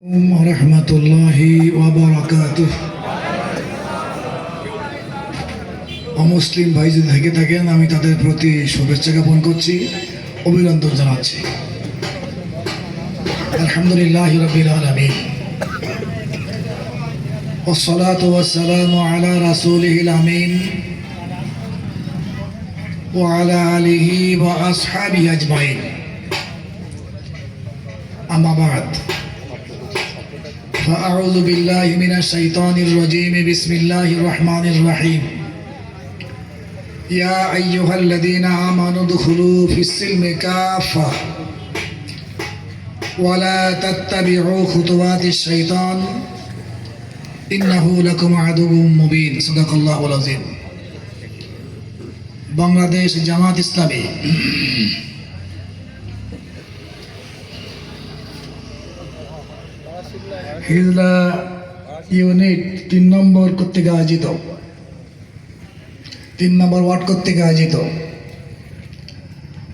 ورحمة الله وبركاته অমুসলিম ভাই যদি থেকে থাকেন আমি তাদের প্রতি শুভেচ্ছা জ্ঞাপন করছি অভিনন্দন জানাচ্ছি আলহামদুলিল্লাহ রবিল আলমিন والصلاة والسلام على رسوله الأمين وعلى آله وأصحابه أجمعين أما بعد فأعوذ بالله من الشيطان الرجيم. بسم الله الرحمن الرحيم. يا أيها الذين آمنوا ادخلوا في السلم كافة. ولا تتبعوا خطوات الشيطان. إنه لكم عدو مبين. صدق الله العظيم. بنغلاديش جماعة إسلامي হিজলা ইউনিট তিন নম্বর তিন নম্বর ওয়ার্ড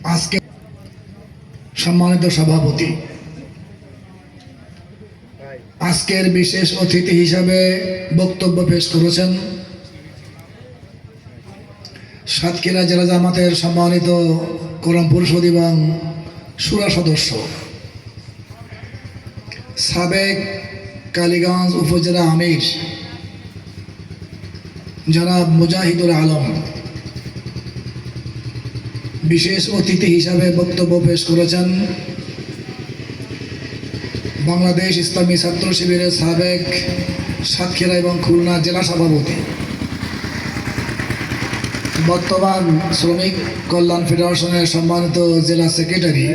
আজকে সম্মানিত সভাপতি, আজকের বিশেষ অতিথি হিসাবে বক্তব্য পেশ করেছেন সাতক্ষীরা জেলা জামাতের সম্মানিত করম পরিষদ এবং সুরা সদস্য সাবেক কালীগঞ্জ উপজেলা আমির, জনাব মুজাহিদুল আলম। বিশেষ অতিথি হিসাবে বক্তব্য পেশ করেছেন বাংলাদেশ ইসলামী ছাত্র শিবিরের সাবেক সাতক্ষীরা এবং খুলনা জেলা সভাপতি। বর্তমান শ্রমিক কল্যাণ ফেডারেশনের সম্মানিত জেলা সেক্রেটারি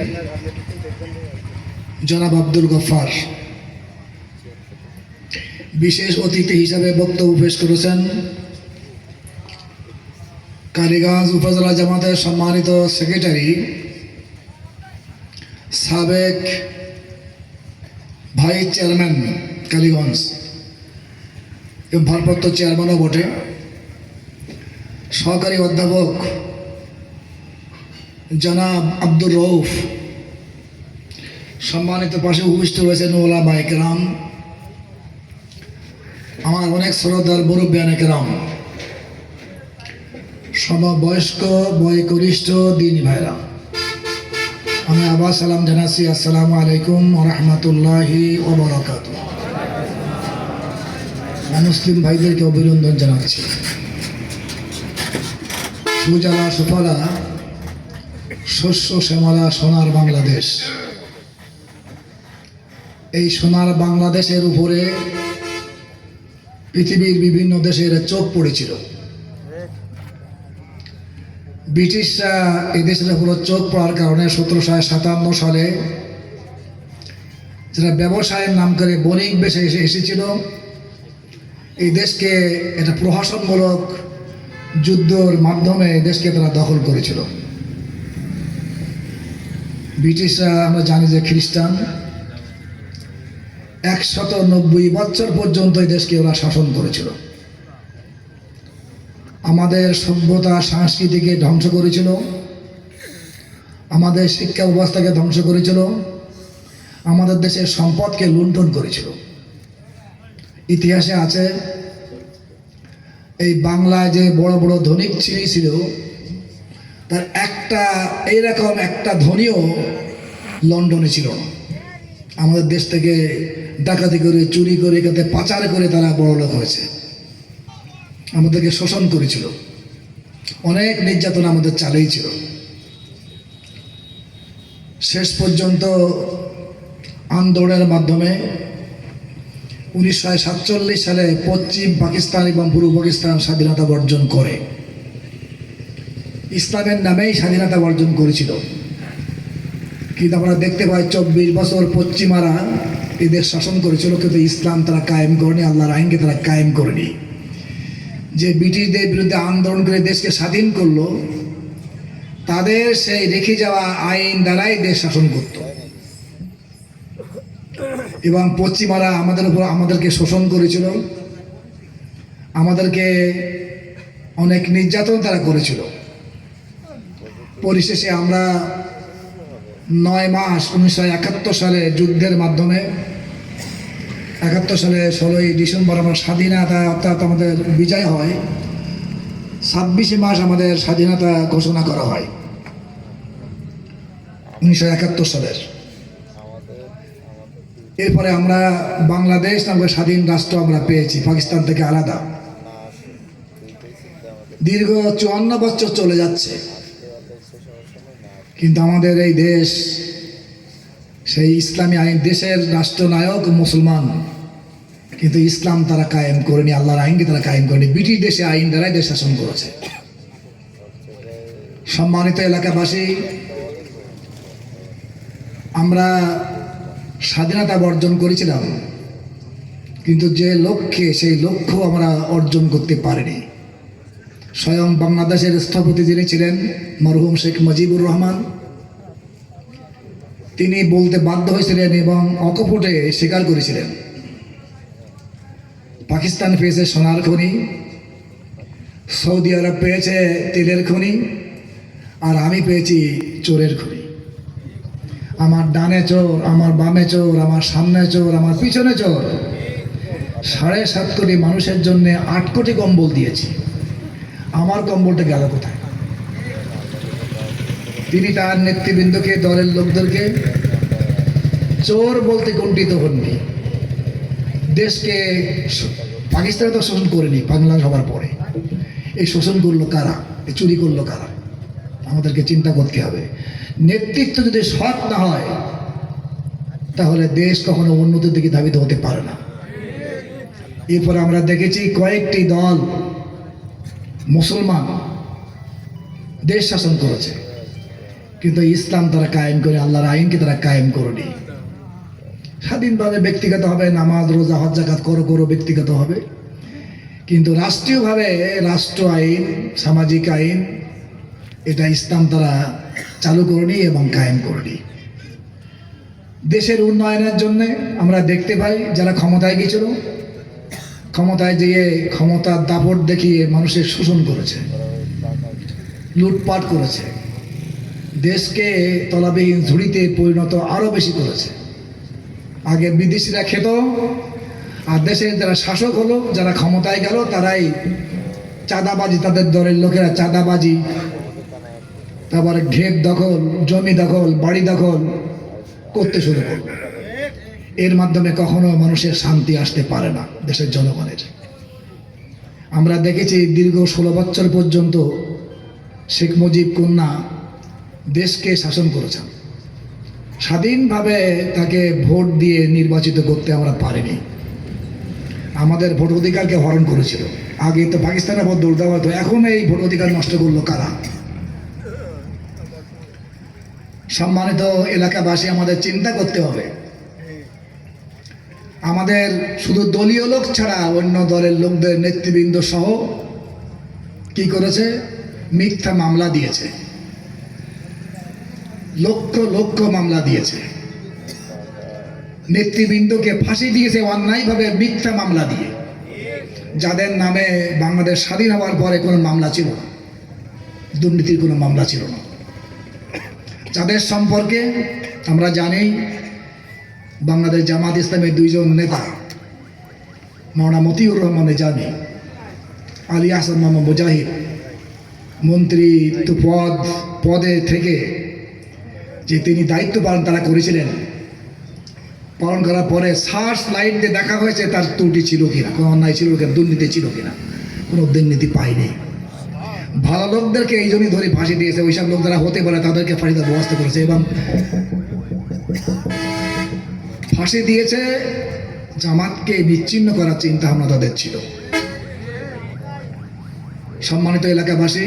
জনাব আব্দুল গফার বিশেষ অতিথি হিসাবে বক্তব্য পেশ করেছেন কালীগঞ্জ উপজেলা জামাতের সম্মানিত সেক্রেটারি, সাবেক ভাইস চেয়ারম্যান কালীগঞ্জ, এবং ভারপ্রাপ্ত চেয়ারম্যানও বটে। সহকারী অধ্যাপক জনাব আব্দুর রৌফ সম্মানিত পাশে উপবিষ্ট রয়েছেন ওলা বাইকরাম আমার অনেক শ্রদ্ধার মুরব্বিয়ান একরাম সমবয়স্ক বয়কনিষ্ঠ দিন ভাইরা। আমি আবার সালাম জানাচ্ছি, আসসালামু আলাইকুম রহমতুল্লাহি ওবরাকাত মুসলিম ভাইদেরকে অভিনন্দন জানাচ্ছি। সুজলা, সুফলা, শস্য, শ্যামলা, সোনার বাংলাদেশ। এই সোনার বাংলাদেশের উপরে পৃথিবীর বিভিন্ন দেশের চোখ পড়েছিল। ব্রিটিশরা এই দেশের উপর চোখ পড়ার কারণে সতেরোশো সাতান্ন সালে যারা ব্যবসায়ের নাম করে বণিক বেশে এসে এসেছিল, এই দেশকে এটা প্রহসনমূলক যুদ্ধর মাধ্যমে দেশকে তারা দখল করেছিল। ব্রিটিশরা, আমরা জানি যে খ্রিস্টান একশত নব্বই বছর পর্যন্ত এই দেশকে ওরা শাসন করেছিল। আমাদের সভ্যতা, সংস্কৃতিকে ধ্বংস করেছিল। আমাদের শিক্ষা ব্যবস্থাকে ধ্বংস করেছিল। আমাদের দেশের সম্পদকে লুণ্ঠন করেছিল। ইতিহাসে আছে, এই বাংলায় যে বড় বড় ধনিক ছিঁড়ি ছিল, তার একটা, এইরকম একটা ধনীও লন্ডনে ছিল না। আমাদের দেশ থেকে ডাকাতি করে, চুরি করে, এখানে পাচার করে তারা বড় লোক হয়েছে। আমাদেরকে শোষণ করেছিল। অনেক নির্যাতন আমাদের চালেই ছিল। শেষ পর্যন্ত আন্দোলনের মাধ্যমে উনিশশো সাতচল্লিশ সালে পশ্চিম পাকিস্তান এবং পূর্ব পাকিস্তান স্বাধীনতা বর্জন করে। ইসলামের নামেই স্বাধীনতা বর্জন করেছিল। কিন্তু আমরা দেখতে পাই চব্বিশ বছর পশ্চিমারা এদের শাসন করেছিল, কিন্তু ইসলাম তারা কায়েম করেনি, আল্লাহর আইনকে তারা কায়েম করেনি। যে ব্রিটিশদের বিরুদ্ধে আন্দোলন করে দেশকে স্বাধীন করল, তাদের সেই রেখে যাওয়া আইন দ্বারাই দেশ শাসন করত। এবং পশ্চিমারা আমাদের উপর আমাদেরকে শোষণ করেছিল, আমাদেরকে অনেক নির্যাতন তারা করেছিল। পরিশেষে আমরা নয় মাস উনিশশো একাত্তর সালে যুদ্ধের মাধ্যমে, একাত্তর সালে ষোলোই ডিসেম্বর আমার স্বাধীনতা অর্থাৎ আমাদের বিজয় হয়, ছাব্বিশে মাস আমাদের স্বাধীনতা ঘোষণা করা হয়, উনিশশো একাত্তর সালের। এরপরে আমরা বাংলাদেশ নামক স্বাধীন রাষ্ট্র আমরা পেয়েছি, পাকিস্তান থেকে আলাদা। দীর্ঘ চুয়ান্ন বছর চলে যাচ্ছে। কিন্তু আমাদের এই দেশ, সেই ইসলামী আইন, দেশের রাষ্ট্রনায়ক মুসলমান। কিন্তু ইসলাম তারা কায়েম করেনি, আল্লাহর আইনকে তারা কায়েম করেনি। ব্রিটিশ দেশে আইন দ্বারাই দেশ শাসন করেছে। সম্মানিত এলাকাবাসী, আমরা স্বাধীনতা বর্জন করেছিলাম, কিন্তু যে লক্ষ্যে, সেই লক্ষ্য আমরা অর্জন করতে পারিনি। স্বয়ং বাংলাদেশের স্থপতি যিনি ছিলেন মরহুম শেখ মুজিবুর রহমান, তিনি বলতে বাধ্য হয়েছিলেন এবং অকপটে স্বীকার করেছিলেন। পাকিস্তান পেয়েছে সোনার খনি, সৌদি আরব পেয়েছে তেলের খনি, আর আমি পেয়েছি চোরের খনি। আমার ডানে চোর, আমার বামে চোর, আমার সামনে চোর, আমার পিছনে চোর। সাড়ে সাত কোটি মানুষের জন্য আট কোটি কম্বল দিয়েছি। আমার কম্বলটা গেল কোথায়? তিনি তার নেতৃবৃন্দকে, দলের লোকদেরকে চোর বলতে কণ্ঠিত হননি। দেশকে পাকিস্তানে তো শোষণ করেনি, বাংলা হওয়ার পরে। এই শোষণ করল কারা? এই চুরি করল কারা? আমাদেরকে চিন্তা করতে হবে। নেতৃত্ব যদি সৎ না হয়, তাহলে দেশ কখনো উন্নতির দিকে ধাবিত হতে পারে না। এরপর আমরা দেখেছি কয়েকটি দল মুসলমান দেশ শাসন করেছে, কিন্তু ইসলাম তারা কায়েম করে, আল্লাহর আইনকে তারা কায়েম করেনি। স্বাধীনভাবে ব্যক্তিগত হবে, নামাজ, রোজা, হজ, জাকাত, করো করো ব্যক্তিগত হবে। কিন্তু রাষ্ট্রীয়ভাবে রাষ্ট্র আইন, সামাজিক আইন, এটা ইসলাম তারা চালু করেনি এবং কায়েম করেনি। দেশের উন্নয়নের জন্যে আমরা দেখতে পাই, যারা ক্ষমতায় গিয়েছিল ক্ষমতায় যেয়ে ক্ষমতার দাপট দেখিয়ে মানুষের শোষণ করেছে, লুটপাট করেছে, দেশকে তলাবিহীন ঝুড়িতে পরিণত আরও বেশি করেছে। আগে বিদেশিরা খেত, আর দেশের যারা শাসক হলো, যারা ক্ষমতায় গেল, তারাই চাঁদাবাজি, তাদের দলের লোকেরা চাঁদাবাজি, তারপরে ঘের দখল, জমি দখল, বাড়ি দখল করতে শুরু করল। এর মাধ্যমে কখনো মানুষের শান্তি আসতে পারে না দেশের জনগণের। আমরা দেখেছি দীর্ঘ ষোলো বছর পর্যন্ত শেখ মুজিব কন্যা দেশকে শাসন করেছেন। স্বাধীনভাবে তাকে ভোট দিয়ে নির্বাচিত করতে আমরা পারিনি। আমাদের ভোট অধিকারকে হরণ করেছিল। আগে তো পাকিস্তানের ভোট দৌড় দেওয়া হতো, এখন এই ভোট অধিকার নষ্ট করল কারা? সম্মানিত এলাকাবাসী, আমাদের চিন্তা করতে হবে। আমাদের শুধু দলীয় লোক ছাড়া অন্য দলের লোকদের নেতৃবৃন্দ সহ কি করেছে? মিথ্যা মামলা দিয়েছে। লক্ষ লক্ষ মামলা দিয়েছে। নেতৃবৃন্দকে ফাঁসি দিয়েছে অন্যায়ভাবে মিথ্যা মামলা দিয়ে। যাদের নামে বাংলাদেশ স্বাধীন হওয়ার পরে কোনো মামলা ছিল না। দুর্নীতির কোনো মামলা ছিল না। যাদের সম্পর্কে আমরা জানি বাংলাদেশ জামাত ইসলামের দুইজন নেতা। মৌলানা মতিউর রহমানে জানি। আলী আহসান মোহাম্মদ মুজাহিদ। মন্ত্রী পদ, পদে থেকে যে তিনি দায়িত্ব পালন তারা করেছিলেন। পালন করার পরে সার্চ লাইট দিয়ে দেখা হয়েছে তার ত্রুটি ছিল কিনা, কোনো অন্যায় ছিল কিনা, দুর্নীতি ছিল কিনা। কোনো দুর্নীতি পায়নি। ভালো লোকদেরকে এই জন্যই ধরে ফাঁসি দিয়েছে, ওইসব লোক যারা হতে পারে তাদেরকে ফাঁসি দেওয়ার করেছে এবং ফাঁসি দিয়েছে, জামাতকে বিচ্ছিন্ন করার চিন্তা ভাবনা তাদের ছিল। সম্মানিত এলাকাবাসী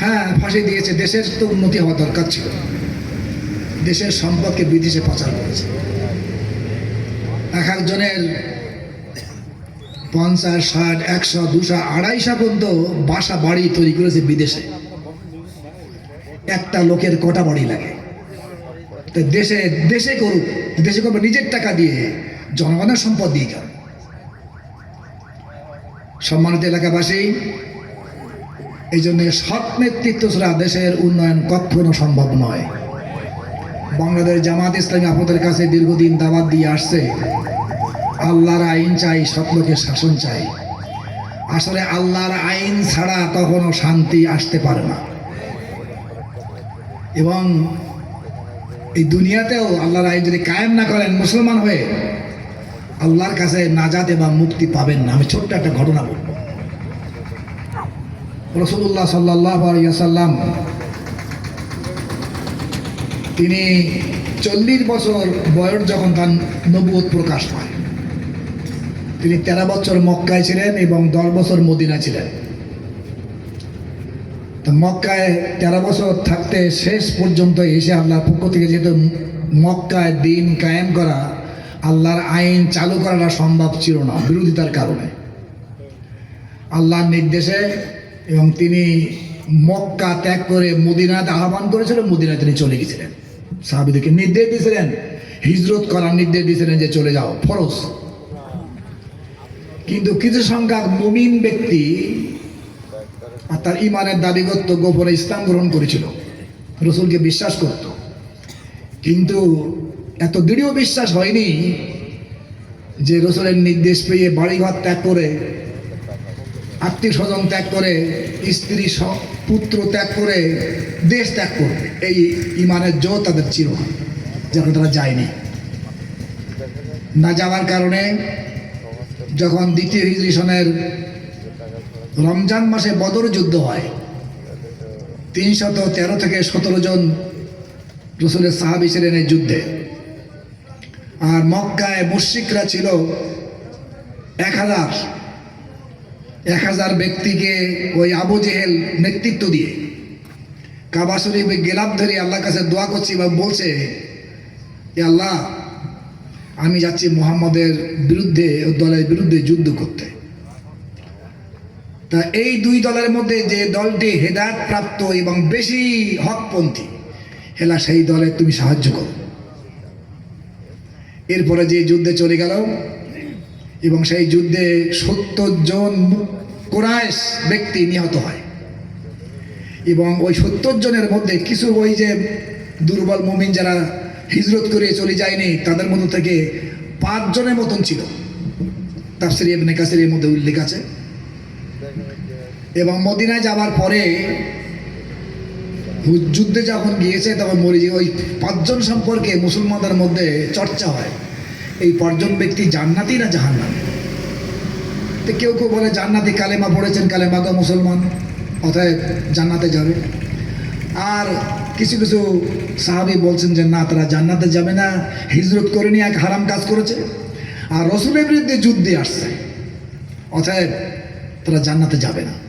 হ্যাঁ ফাঁসি দিয়েছে, দেশের তো উন্নতি হওয়া দরকার ছিল। দেশের সম্পদকে বিদেশে পাচার করেছে। এক একজনের পঞ্চাশ, ষাট, একশো, দুশো, আড়াইশো পর্যন্ত বাসা বাড়ি তৈরি করেছে বিদেশে। একটা লোকের কটা বাড়ি লাগে? তো দেশে দেশে করুক দেশে করবে, নিজের টাকা দিয়ে জনগণের সম্পদ দিয়ে কেন সম্মানিত এলাকাবাসী, এই জন্য সৎ নেতৃত্ব ছাড়া দেশের উন্নয়ন কখনো সম্ভব নয়। বাংলাদেশ জামাত ইসলামী আপনাদের কাছে দীর্ঘদিন দাবাত দিয়ে আসছে, আল্লাহর আইন চাই সৎলোকের শাসন চাই। আসলে আল্লাহর আইন ছাড়া কখনো শান্তি আসতে পারে না। এবং এই দুনিয়াতেও আল্লাহর আইন যদি কায়েম না করেন মুসলমান হয়ে, আল্লাহর কাছে নাজাত এবং মুক্তি পাবেন না। আমি ছোট্ট একটা ঘটনা বলব। রসুল্লাহ সাল্লাহ সাল্লাম তিনি চল্লিশ বছর বয়স যখন তার নবুয়ত প্রকাশ পায়, তিনি তেরো বছর মক্কায় ছিলেন এবং দশ বছর মদিনা ছিলেন। মক্কায় তেরো বছর থাকতে শেষ পর্যন্ত এসে আল্লাহর পক্ষ থেকে যেহেতু মক্কায় দিন কায়েম করা, আল্লাহর আইন চালু করাটা সম্ভব ছিল না বিরোধিতার কারণে। আল্লাহর নির্দেশে এবং তিনি মক্কা ত্যাগ করে মদিনাতে আহ্বান করেছিলেন, মদিনায় তিনি চলে গেছিলেন। সাহাবিদেরকে নির্দেশ দিয়েছিলেন, হিজরত করার নির্দেশ দিয়েছিলেন যে চলে যাও, ফরজ। কিন্তু কিছু সংখ্যক মুমিন ব্যক্তি আর তার ইমানের দাবি করত গোপনে ইসলাম গ্রহণ করেছিল। রসুলকে বিশ্বাস করত। কিন্তু এত দৃঢ় বিশ্বাস হয়নি যে রসুলের নির্দেশ পেয়ে বাড়িঘর ত্যাগ করে, আত্মীয় স্বজন ত্যাগ করে, স্ত্রী পুত্র ত্যাগ করে দেশ ত্যাগ করবে। এই ইমানের জো তাদের ছিল যখন তারা যায়নি। না যাওয়ার কারণে যখন দ্বিতীয় হিজরি সনের রমজান মাসে বদর যুদ্ধ হয়। তিনশত তেরো থেকে সতেরো জন রসুলের সাহাবি ছিলেন এই যুদ্ধে। আর মক্কায় মুশ্রিকরা ছিল এক হাজার। এক হাজার ব্যক্তিকে ওই আবু জেহেল নেতৃত্ব দিয়ে। কাবা শরীফে গেলাপ ধরে আল্লাহর কাছে দোয়া করছি বা বলছে, "এ আল্লাহ, আমি যাচ্ছি মোহাম্মদের বিরুদ্ধে ও দলের বিরুদ্ধে যুদ্ধ করতে। তা এই দুই দলের মধ্যে যে দলটি হেদায়ত প্রাপ্ত এবং বেশি হকপন্থী, হেলা সেই দলে তুমি সাহায্য করো। এরপরে যে যুদ্ধে চলে গেল এবং সেই যুদ্ধে সত্তর জন কোরআশ ব্যক্তি নিহত হয় এবং ওই সত্তর জনের মধ্যে কিছু ওই যে দুর্বল মুমিন যারা হিজরত করে চলে যায়নি, তাদের মধ্যে থেকে পাঁচজনের মতন ছিল। তাফসির ইবনে কাসিরের মধ্যে উল্লেখ আছে। এবং মদিনায় যাওয়ার পরে যুদ্ধে যখন গিয়েছে, তখন মরে যে ওই পাঁচজন সম্পর্কে মুসলমানদের মধ্যে চর্চা হয়। এই পাঁচজন ব্যক্তি জান্নাতি না জাহান্নামী? তো কেউ কেউ বলে, জান্নাতি কালেমা পড়েছেন, কালেমা গো মুসলমান, অতএব জান্নাতে যাবে। আর কিছু কিছু সাহাবি বলছেন যে, না, তারা জান্নাতে যাবে না, হিজরত করে নিয়ে এক হারাম কাজ করেছে, আর রসুলের বিরুদ্ধে যুদ্ধে আসছে। অতএব তারা জান্নাতে যাবে না।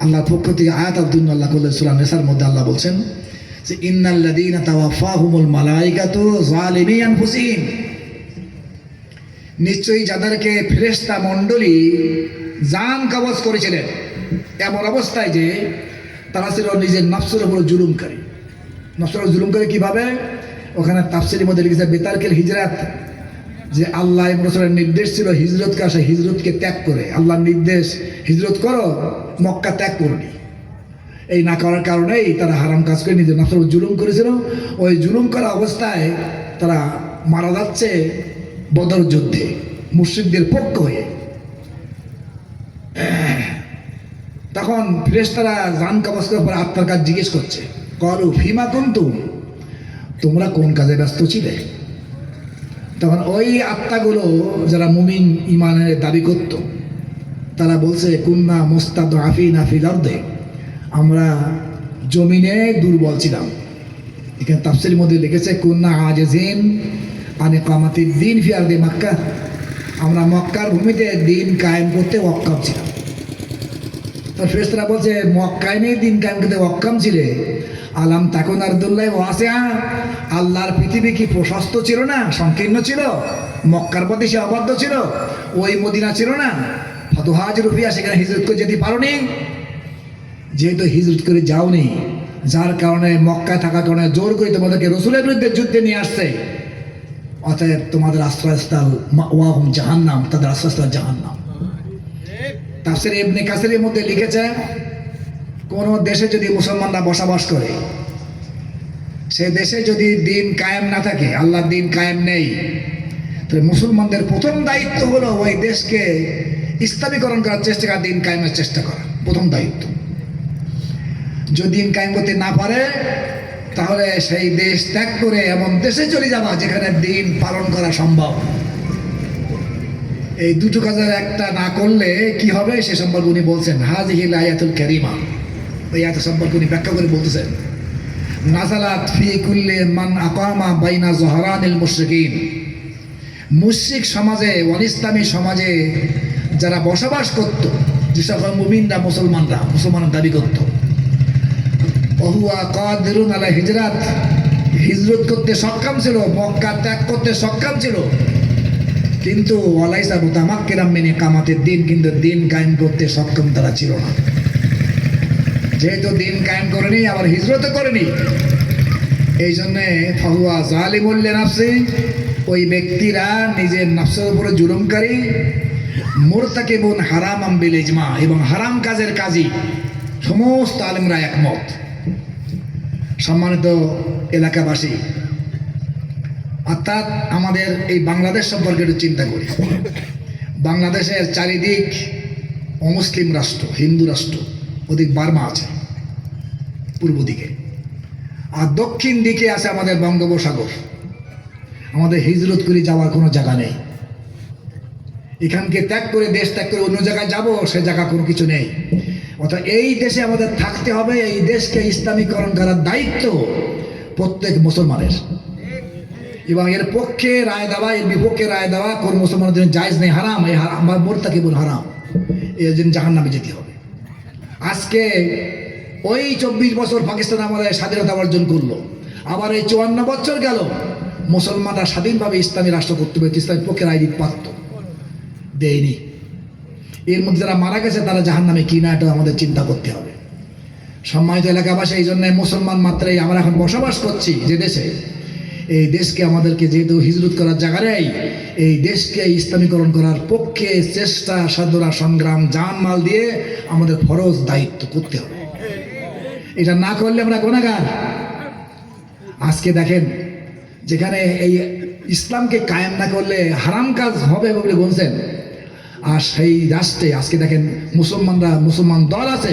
আল্লাহর পক্ষ থেকে আয়াত আল্লাহ নেসার মধ্যে আল্লাহ বলছেন যে ইন্নাল্লাদিনা তাওয়াফাহুমুল জালিমি নিশ্চয়ই যাদেরকে ফেরেশতা মণ্ডলী জান কবজ করেছিলেন, এমন অবস্থায় যে তারা ছিল নিজের নফসের উপর জুলুমকারী। নফসের উপর জুলুমকারী কীভাবে? ওখানে তাফসিরের মধ্যে লিখেছে বেতারকের হিজরাত যে আল্লাহ রসুলের নির্দেশ ছিল হিজরতকে আসে, হিজরতকে ত্যাগ করে। আল্লাহর নির্দেশ, হিজরত করো, মক্কা ত্যাগ করনি এই না করার কারণেই তারা হারাম কাজ করে নিজের নফসের জুলুম করেছিল। ওই জুলুম করা অবস্থায় তারা মারা যাচ্ছে বদর যুদ্ধে মুসলিমদের পক্ষ হয়ে। তখন ফ্রেস্তারা জান কবচ করার পর আত্মার কাজ জিজ্ঞেস করছে করু ফিমা কিন্তু তোমরা কোন কাজে ব্যস্ত ছিলে? তখন ওই আত্মাগুলো যারা মুমিন ইমানের দাবি করত, তারা বলছে, কুন্না মোস্তাদ আফি নাফি দর্দে আমরা জমিনে দুর্বল ছিলাম। এখানে তাফসির মধ্যে লিখেছে, কুন্না আজেজিন আনে কামাতি দিন ফিয়ার দে মক্কা। আমরা মক্কার ভূমিতে দিন কায়েম করতে অক্ষম ছিলাম। তো ফেরেশতারা বলছে, মক্কায় দিন কায়েম করতে অক্ষম ছিলে। আলাম তাকুন আরদুল্লাহ ওয়াসিআ আল্লাহর পৃথিবী কি প্রশস্ত ছিল না, সংকীর্ণ ছিল? মক্কার প্রতি সে অবাধ্য ছিল, ওই মদিনা ছিল না। ফতোহাজ রুফিয়া সেখানে হিজরত করে যেতে পারোনি। যেহেতু হিজরত করে যাওনি, যার কারণে মক্কায় থাকার কারণে জোর করে তোমাদেরকে রসুলের বিরুদ্ধে যুদ্ধে নিয়ে আসছে। অতএব তোমাদের আশ্রয়স্থল ওয়াহুম জাহান্নাম, তাদের আশ্রয়স্থল জাহান্নাম। তাফসির ইবনে কাসিরের মধ্যে লিখেছে, কোন দেশে যদি মুসলমানরা বসবাস করে, সে দেশে যদি দিন কায়েম না থাকে আল্লাহর দিন কায়েম নেই, তাহলে মুসলমানদের প্রথম দায়িত্ব হলো ওই দেশকে ইসলামীকরণ করার চেষ্টা করা, দিন কায়েমের চেষ্টা করা, প্রথম দায়িত্ব। যদি দিন কায়েম করতে না পারে, তাহলে সেই দেশ ত্যাগ করে এমন দেশে চলে যাওয়া যেখানে দিন পালন করা সম্ভব। এই দুটো কাজের একটা না করলে কি হবে? সে সম্পর্কে উনি বলছেন হাজি হাজিহিল আয়াতুল ক্যারিমা ওই আয়াত সম্পর্কে উনি ব্যাখ্যা করে বলতেছেন, নাজালাত ফি কুল্লে মান আকামা বাইনা জহরানিল মুশরিকিন। মুশরিক সমাজে অনিসলামী সমাজে যারা বসবাস করত, যে সকল মুমিনরা মুসলমানরা, মুসলমানের দাবি করত অহুয়া কাদিরুন আলা হিজরাত। হিজরত করতে সক্ষম ছিল, মক্কা ত্যাগ করতে সক্ষম ছিল কিন্তু ওয়ালাইসা মুতামাক কেরাম মেনে কামাতের দিন কিন্তু দিন কায়েম করতে সক্ষম তারা ছিল না। যেহেতু দিন কায়েম করেনি, আবার হিজরতও করেনি। এই জন্যে ফাহুয়া জালিমুল্লে নাফসি, ওই ব্যক্তিরা নিজের নাফসের উপরে জুলুমকারী, মোরতাকে বোন হারাম আম্বিল ইজমা এবং হারাম কাজের কাজী, সমস্ত আলেমরা একমত। সম্মানিত এলাকাবাসী অর্থাৎ আমাদের এই বাংলাদেশ সম্পর্কে একটু চিন্তা করি। বাংলাদেশের চারিদিক অমুসলিম রাষ্ট্র, হিন্দু রাষ্ট্র, ওদিক বার্মা আছে, পূর্ব দিকে। আর দক্ষিণ দিকে আছে আমাদের বঙ্গোপসাগর। আমাদের হিজরত করে যাওয়ার কোনো জায়গা নেই। এখানকে ত্যাগ করে, দেশ ত্যাগ করে অন্য জায়গায় যাব, সে জায়গা কোনো কিছু নেই। অর্থাৎ এই দেশে আমাদের থাকতে হবে, এই দেশকে ইসলামীকরণ করার দায়িত্ব প্রত্যেক মুসলমানের। এবং এর পক্ষে রায় দেওয়া, এর বিপক্ষে রায় দেওয়া কোন মুসলমানের জন্য জায়জ নেই, হারাম। এই হারাম, আমার মোরতাকে কেবল হারাম। এর জন্য জাহান নামে যেতে হবে। আজকে ওই চব্বিশ বছর পাকিস্তান আমাদের স্বাধীনতা অর্জন করল। আবার এই চুয়ান্ন বছর গেল, মুসলমানরা স্বাধীনভাবে ইসলামী রাষ্ট্র করতে পেরেছে ইসলামের পক্ষে রায় দিতে পারত। দেয়নি। এর মধ্যে যারা মারা গেছে, তারা জাহান নামে কিনা এটা আমাদের চিন্তা করতে হবে। সম্মানিত এলাকাবাসী, এই জন্য মুসলমান মাত্রাই আমরা এখন বসবাস করছি যে দেশে। এই দেশকে আমাদেরকে যেহেতু হিজরত করার জায়গা নেই, এই দেশকে ইসলামীকরণ করার পক্ষে চেষ্টা সাধনা সংগ্রাম জানমাল দিয়ে আমাদের ফরজ দায়িত্ব করতে হবে। এটা না করলে আমরা গুণাগার আজকে দেখেন, যেখানে এই ইসলামকে কায়েম না করলে হারাম কাজ হবে বলে বলছেন। আর সেই রাষ্ট্রে আজকে দেখেন মুসলমানরা মুসলমান দল আছে,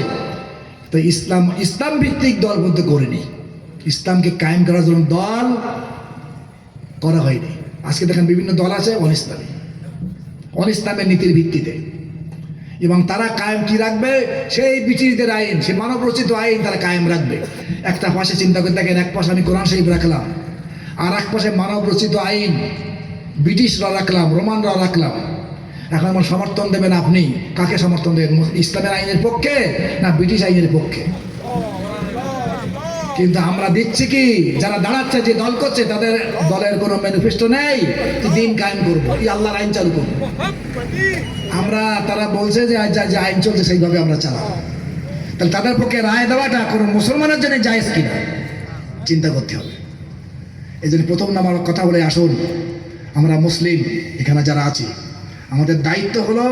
তো ইসলাম ইসলাম ভিত্তিক দল বলতে করেনি ইসলামকে কায়েম করার জন্য দল করা হয়নি। আজকে দেখেন বিভিন্ন দল আছে অনিসলামী অনিসলামের নীতির ভিত্তিতে। এবং তারা কায়েম কি রাখবে? সেই ব্রিটিশদের আইন সে মানব রচিত আইন তারা কায়েম রাখবে। একটা পাশে চিন্তা করে দেখেন, এক পাশে আমি কোরআন শরীফ রাখলাম, আর এক পাশে মানব রচিত আইন, ব্রিটিশরা রাখলাম রোমানরা রাখলাম। এখন আমার সমর্থন দেবেন আপনি? কাকে সমর্থন দেবেন? ইসলামের আইনের পক্ষে না ব্রিটিশ আইনের পক্ষে? কিন্তু আমরা দিচ্ছি কি? যারা দাঁড়াচ্ছে, যে দল করছে, তাদের দলের কোনো ম্যানিফেস্টো নেই। দিন কায়েম করব। এই আল্লাহর আইন চালু করব। আমরা, তারা বলছে যে যা- আইন চলছে, সেইভাবে আমরা চালাবো। তাহলে তাদের পক্ষে রায় দেওয়াটা কোনো মুসলমানের জন্য জায়েজ কিনা? চিন্তা করতে হবে। এই জন্য প্রথম নামার কথা বলে আসুন। আমরা মুসলিম, এখানে যারা আছি, আমাদের দায়িত্ব হলো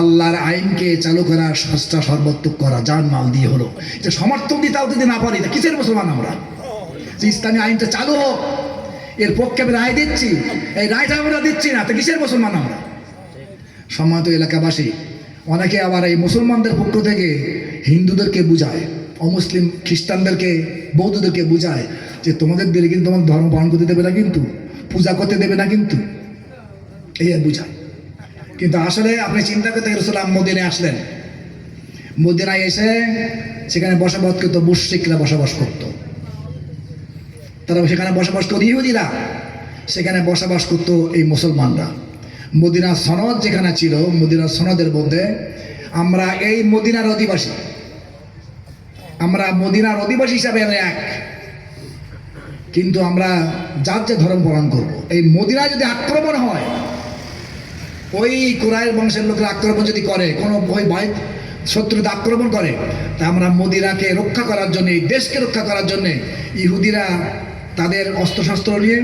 আল্লাহর আইনকে চালু করা সস্তা সর্বোত্তক করা জান মাল দিয়ে হলো। যে সমর্থন দিতেও যদি না পারি, তা কিসের মুসলমান আমরা? যে ইসলামী আইনটা চালু হোক, এর পক্ষে আমি রায় দিচ্ছি, এই রায়টা আমরা দিচ্ছি না, তো কিসের মুসলমান আমরা? সম্মানিত এলাকাবাসী, অনেকে আবার এই মুসলমানদের পক্ষ থেকে হিন্দুদেরকে বুঝায়, অমুসলিম খ্রিস্টানদেরকে, বৌদ্ধদেরকে বুঝায় যে তোমাদের দিলে কিন্তু তোমার ধর্ম পালন করতে দেবে না কিন্তু, পূজা করতে দেবে না কিন্তু। এই বুঝায়। কিন্তু আসলে আপনি চিন্তা করতে রসুলাম মদিনে আসলেন। মদিনায় এসে সেখানে বসবাস করতো, মুশ্রিকরা বসবাস করতো। তারা সেখানে বসবাস করতো, ইহুদিরা সেখানে বসবাস করতো এই মুসলমানরা। মদিনা সনদ যেখানে ছিল মদিনা সনদের মধ্যে আমরা এই মদিনার অধিবাসী। আমরা মদিনার অধিবাসী হিসাবে এক। কিন্তু আমরা যার যে ধর্ম পালন করব, এই মদিনায় যদি আক্রমণ হয় ওই কোরআনের বংশের লোকেরা আক্রমণ যদি করে, কোনো ওই ভয় শত্রুতে আক্রমণ করে, তা আমরা মদিনাকে রক্ষা করার জন্য, এই দেশকে রক্ষা করার জন্য ইহুদিরা তাদের অস্ত্রশস্ত্র নিয়ে,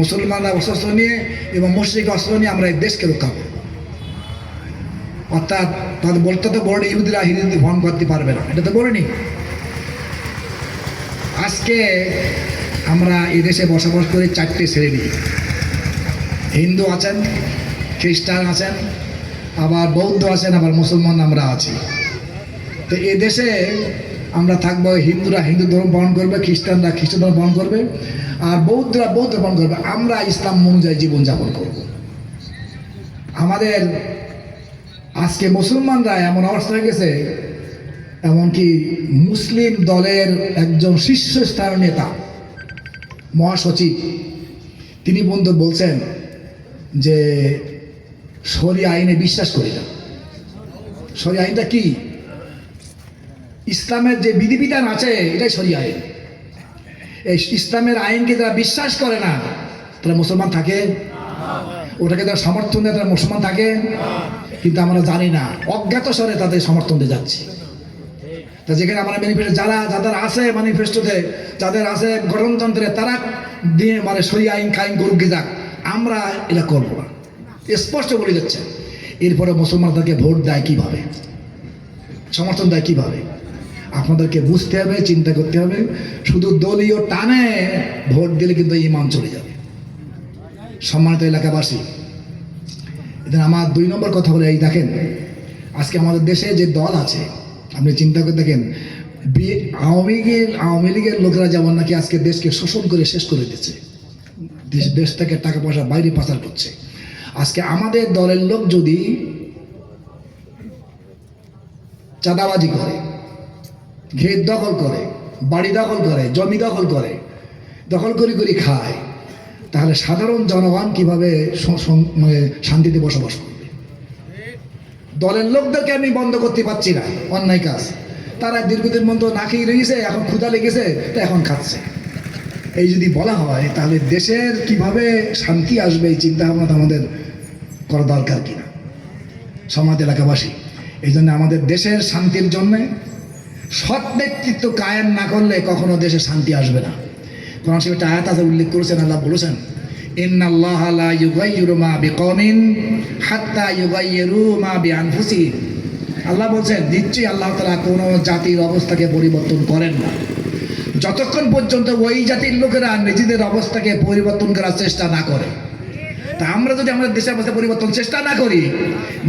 মুসলমানরা অস্ত্র নিয়ে এবং মুসলিক অস্ত্র নিয়ে আমরা এই দেশকে রক্ষা করব। অর্থাৎ তাদের বলতে তো বড় ইহুদিরা হিন্দু ভন করতে পারবে না, এটা তো বলিনি। আজকে আমরা এই দেশে বসবাস করে চারটে শ্রেণি। হিন্দু আছেন খ্রিস্টান আছেন, আবার বৌদ্ধ আছেন, আবার মুসলমান আমরা আছি। তো এ দেশে আমরা থাকব, হিন্দুরা হিন্দু ধর্ম পালন করবে, খ্রিস্টানরা খ্রিস্টান ধর্ম পালন করবে, আর বৌদ্ধরা বৌদ্ধ পালন করবে। আমরা ইসলাম অনুযায়ী জীবনযাপন করব। আমাদের আজকে মুসলমানরা এমন অবস্থা হয়ে গেছে, এমনকি মুসলিম দলের একজন শীর্ষস্থানীয় নেতা, মহাসচিব, তিনি বন্ধু বলছেন যে সরি আইনে বিশ্বাস করি না। সরি আইনটা কি? ইসলামের যে বিধিবিধান আছে, এটাই সরি আইন। এই ইসলামের আইনকে যারা বিশ্বাস করে না, তারা মুসলমান থাকে। ওটাকে যারা সমর্থন দেয়, তারা মুসলমান থাকে। কিন্তু আমরা জানি না, অজ্ঞাত স্বরে তাদের সমর্থন দিয়ে যাচ্ছি। তা যেখানে আমরা ম্যানিফেস্টো যারা যাদের আছে ম্যানিফেস্টোতে যাদের আছে গঠনতন্ত্রে তারা দিয়ে মানে সই আইন কাইন করুক যাক। আমরা এটা করব না। স্পষ্ট বলে যাচ্ছে। এরপরে মুসলমানদেরকে ভোট দেয় কীভাবে? সমর্থন দেয় কীভাবে? আপনাদেরকে বুঝতে হবে, চিন্তা করতে হবে। শুধু দলীয় টানে ভোট দিলে কিন্তু ইমান চলে যাবে। সম্মানিত এলাকাবাসী, এদের আমার দুই নম্বর কথা বলে এই দেখেন, আজকে আমাদের দেশে যে দল আছে, আপনি চিন্তা করে দেখেন আওয়ামী লীগের আওয়ামী লীগের লোকেরা যেমন নাকি আজকে দেশকে শোষণ করে শেষ করে দিচ্ছে, দেশ দেশ থেকে টাকা পয়সা বাইরে পাচার করছে। আজকে আমাদের দলের লোক যদি চাঁদাবাজি করে, ঘের দখল করে, বাড়ি দখল করে, জমি দখল করে, দখল করি করি খায়, তাহলে সাধারণ জনগণ কীভাবে মানে শান্তিতে বসবাস করবে? দলের লোকদেরকে আমি বন্ধ করতে পারছি না, অন্যায় কাজ। তারা দীর্ঘদিন মতো না খেয়ে রয়েছে, এখন ক্ষুধা লেগেছে, তো এখন খাচ্ছে। এই যদি বলা হয়, তাহলে দেশের কীভাবে শান্তি আসবে এই চিন্তা ভাবনা তো আমাদের করা দরকার কিনা? সমাজ এলাকাবাসী এই জন্য আমাদের দেশের শান্তির জন্যে সৎ ব্যক্তিত্ব কায়েম না করলে কখনো দেশে শান্তি আসবে না। কোরআন শরীফে আয়াত আছে, উল্লেখ করেছেন, আল্লাহ বলেছেন হাত্তা মা আল্লাহ বলছেন, নিশ্চয়ই আল্লাহ তাআলা কোনো জাতির অবস্থাকে পরিবর্তন করেন না। যতক্ষণ পর্যন্ত ওই জাতির লোকেরা নিজেদের অবস্থাকে পরিবর্তন করার চেষ্টা না করে, তা আমরা যদি আমাদের দেশের অবস্থা পরিবর্তন চেষ্টা না করি,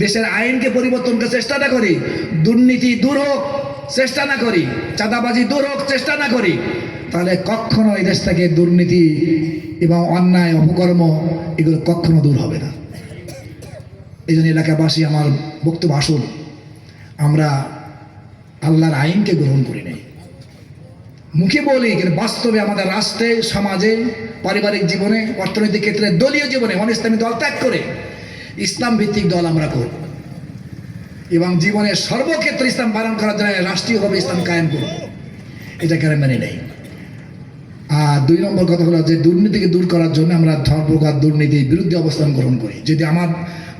দেশের আইনকে পরিবর্তন করার চেষ্টা না করি, দুর্নীতি দূর হোক, চেষ্টা না করি, চাঁদাবাজি দূর হোক, চেষ্টা না করি, তাহলে কখনো এই দেশ থেকে দুর্নীতি এবং অন্যায়, অপকর্ম এগুলো কখনো দূর হবে না। এই জন্য এলাকাবাসী, আমার বক্তব্য আসুন, আমরা আল্লাহর আইনকে গ্রহণ করি নাই। মুখে বলি, কিন্তু বাস্তবে আমাদের রাষ্ট্রে, সমাজে, পারিবারিক জীবনে, অর্থনৈতিক ক্ষেত্রে, দলীয় জীবনে অন ইসলামী দল ত্যাগ করে ইসলাম ভিত্তিক দল আমরা করব। এবং জীবনের সর্বক্ষেত্রে ইসলাম পালন করার জন্য রাষ্ট্রীয়ভাবে ইসলাম কায়েম করব। এটা কেন মেনে নেই? আর দুই নম্বর কথা হলো যে দুর্নীতিকে দূর করার জন্য আমরা ধর্মঘাত দুর্নীতির বিরুদ্ধে অবস্থান গ্রহণ করি। যদি আমার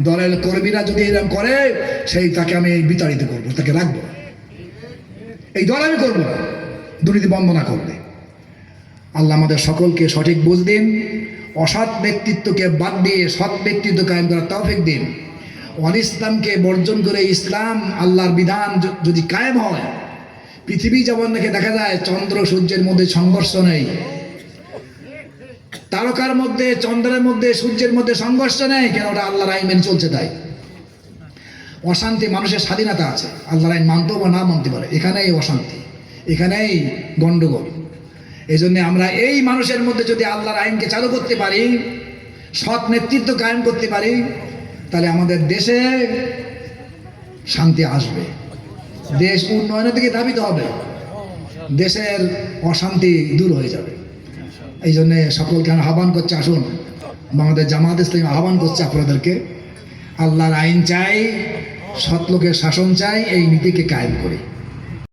দলের কর্মীরা যদি এরকম করে, সেই তাকে আমি বিতাড়িত করব, তাকে রাখব। এই দল আমি করব না। দুর্নীতি বন্ধ না করবে। আল্লাহ আমাদের সকলকে সঠিক বুঝ দিন, অসৎ ব্যক্তিত্বকে বাদ দিয়ে সৎ ব্যক্তিত্ব কায়েম করার তৌফিক দিন। অন ইসলামকে বর্জন করে ইসলাম আল্লাহর বিধান যদি কায়েম হয়, পৃথিবী যেমন নাকি দেখা যায় চন্দ্র সূর্যের মধ্যে সংঘর্ষ নেই, তারকার মধ্যে, চন্দ্রের মধ্যে, সূর্যের মধ্যে সংঘর্ষ নেই, কেন ওটা আল্লাহর আইন মেনে চলছে তাই? অশান্তি মানুষের স্বাধীনতা আছে, আল্লাহর আইন মানতেও বা না মানতে পারে, এখানেই অশান্তি। এখানেই গণ্ডগোল। এই জন্যে আমরা এই মানুষের মধ্যে যদি আল্লাহর আইনকে চালু করতে পারি, সৎ নেতৃত্ব কায়েম করতে পারি, তাহলে আমাদের দেশে শান্তি আসবে। দেশ উন্নয়নের দিকে ধাবিত হবে। দেশের অশান্তি দূর হয়ে যাবে। এই জন্যে সকলকে আহ্বান করছি, আসুন আমাদের জামাত ইসলাম আহ্বান করছে আপনাদেরকে, আল্লাহর আইন চাই, সৎ লোকের শাসন চাই, এই নীতিকে কায়েম করি।